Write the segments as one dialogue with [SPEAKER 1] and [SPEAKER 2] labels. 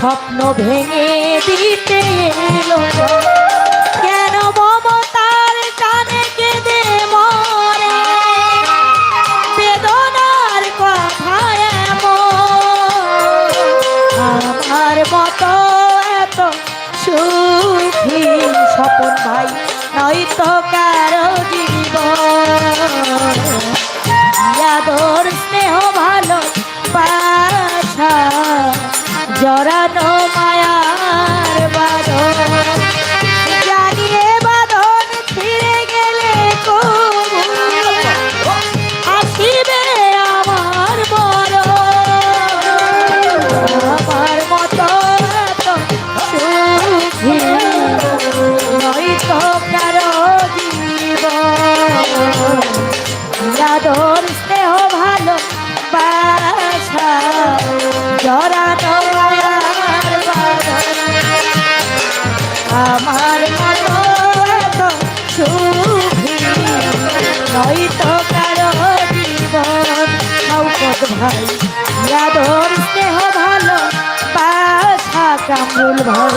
[SPEAKER 1] স্বপ্ন ভেঙে দিতে। কেন মমতার টানে কেঁদে মরে? বেদনার কথা আমার মতো এত সুখী স্বপন ভাই নয়তো কারও জীবন। স্নেহ জড়ানো মায়ার বাদন নয়তো কারও জীবন। নৌকত ভাই ইয়াদর স্নেহ ভালো পাশা কামরুল ভাই।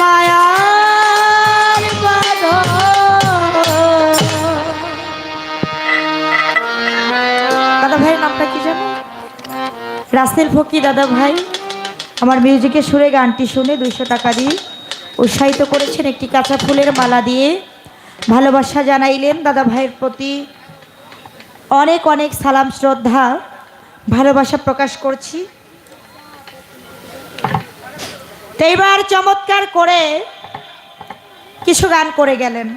[SPEAKER 1] মায়ার বাঁধন। দাদা ভাইয়ের নামটা কি জানো? রাসেল ফকি দাদা ভাই। আমার মিউজিকের সুরে গানটি শুনে দুইশো টাকা দিয়ে উৎসাহিত করেছেন একটি কাঁচা ফুলের মালা দিয়ে। ভালোবাসা জানাইলেন দাদা ভাইয়ের প্রতি। অনেক অনেক সালাম, শ্রদ্ধা, ভালোবাসা প্রকাশ করছি। এইবার চমৎকার করে কিছু গান করে গেলেন।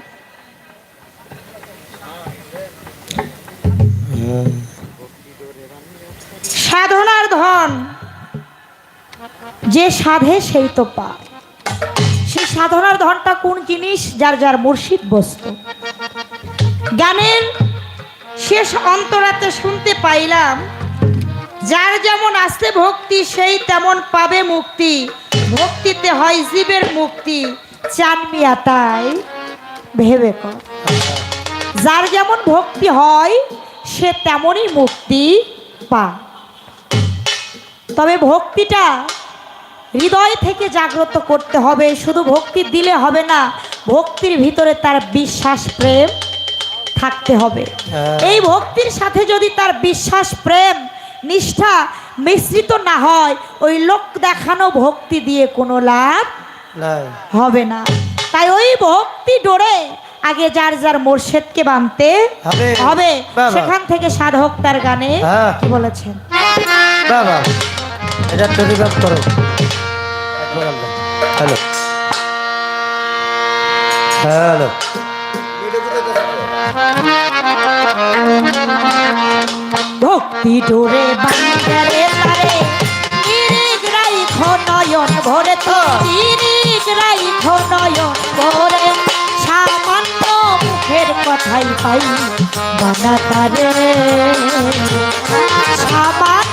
[SPEAKER 1] সাধনার ধন, যে সাধে সেই তো পায় সাধনার ধনটা কোন জিনিস? যার যার মুর্শিদ বস্তু। গানের শেষ অন্তরাতে শুনতে পাইলাম, যার যেমন আসতে ভক্তি, সেই তেমন পাবে মুক্তি। ভক্তিতে হয় জীবের মুক্তি, চান মিয়া তাই। ভেবে যার যেমন ভক্তি হয়, সে তেমনই মুক্তি পায় তবে ভক্তিটা হৃদয় থেকে জাগ্রত করতে হবে শুধু ভক্তি দিলে হবে না ভক্তির ভিতরে তার বিশ্বাস প্রেম থাকতে হবে।
[SPEAKER 2] হ্যাঁ।
[SPEAKER 1] এই ভক্তির সাথে যদি তার বিশ্বাস প্রেম নিষ্ঠা মিশ্রিত না হয় ওই লোক দেখানো ভক্তি দিয়ে কোনো লাভ হবে না। তাই ওই ভক্তি ডোরে আগে যার যার মোর্শেদকে বানতে
[SPEAKER 2] হবে।
[SPEAKER 1] সেখান থেকে সাধক তার গানে
[SPEAKER 2] হ্যাঁ।
[SPEAKER 1] কি বলেছেন?
[SPEAKER 2] বাবা। এটা করো। হ্যালো। হ্যালো।
[SPEAKER 1] ভক্তি ডোরে বান্দারে তারে ইরিক রাইখ নয়ন ভরে তো। ইরিক রাইখ নয়ন ভরে। সামান্য মুখের কথাই পাই। বানা তারে সামান্য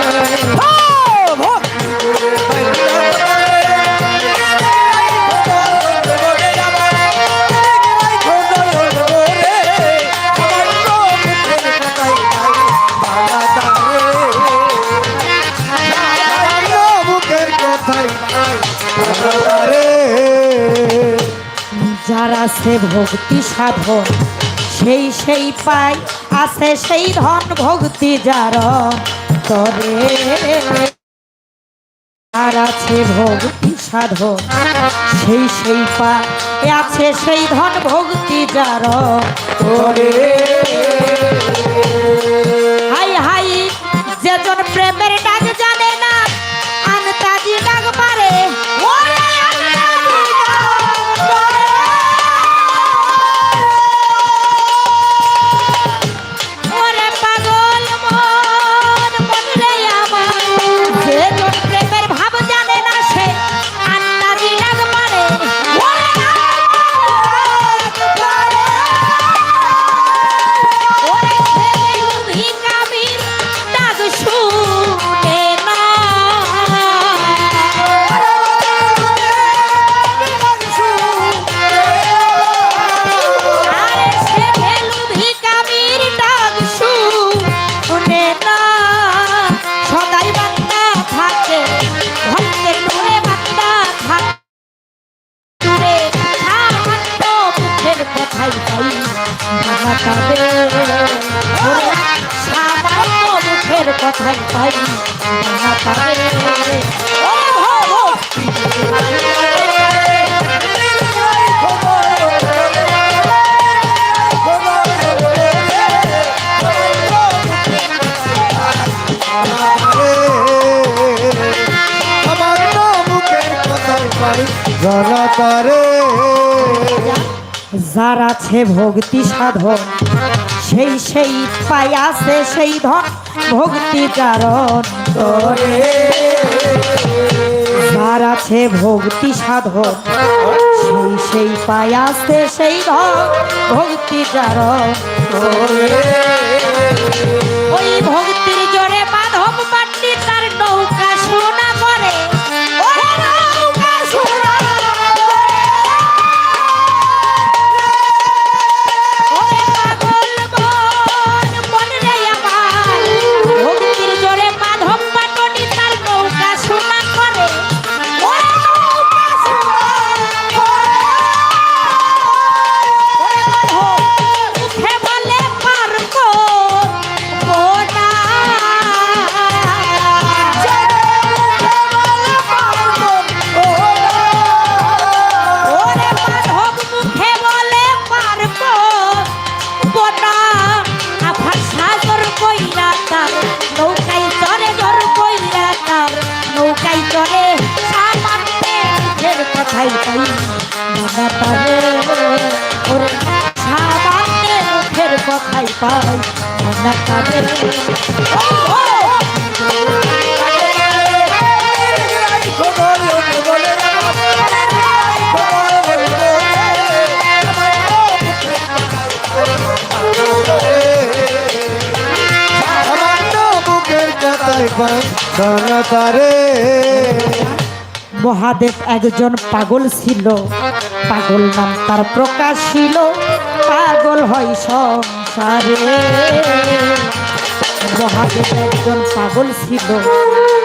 [SPEAKER 1] যার আছে ভক্তি সাধন, সেই সেই পায়, আছে সেই ধন ভক্তি যার। তরে আর আছে ভক্তি সাধন, সেই সেই পায়, আছে সেই ধন ভক্তি যার। তরে
[SPEAKER 3] জনতারে
[SPEAKER 1] যার আছে ভক্তি সাধন। সেই সেই পায় আছে সেই ধন, ভক্তি কারণ যার আছে ভক্তি সাধন, সেই সেই পায় আছে সেই ধন, ভক্তি কারণ মহাদেব একজন পাগল ছিল। পাগল নাম তার প্রকাশ ছিল। পাগল হয় সব। সারে মহাদেব একজন পাগল ছিল।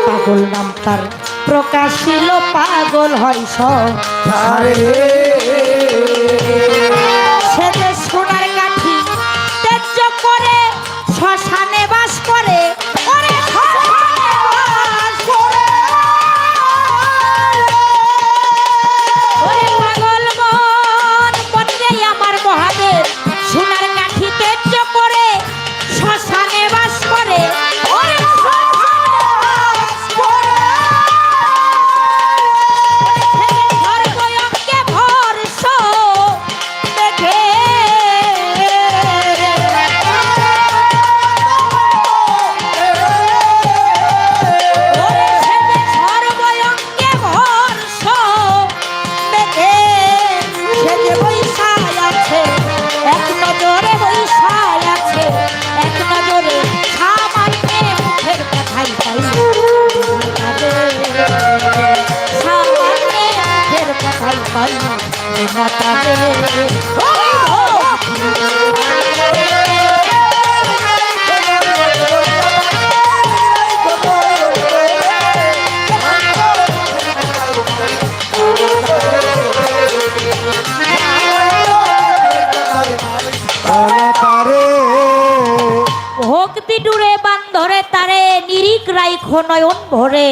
[SPEAKER 1] পাগল নাম তার প্রকাশ ছিল পাগল হয় সরে দেখো নয়ন ভরে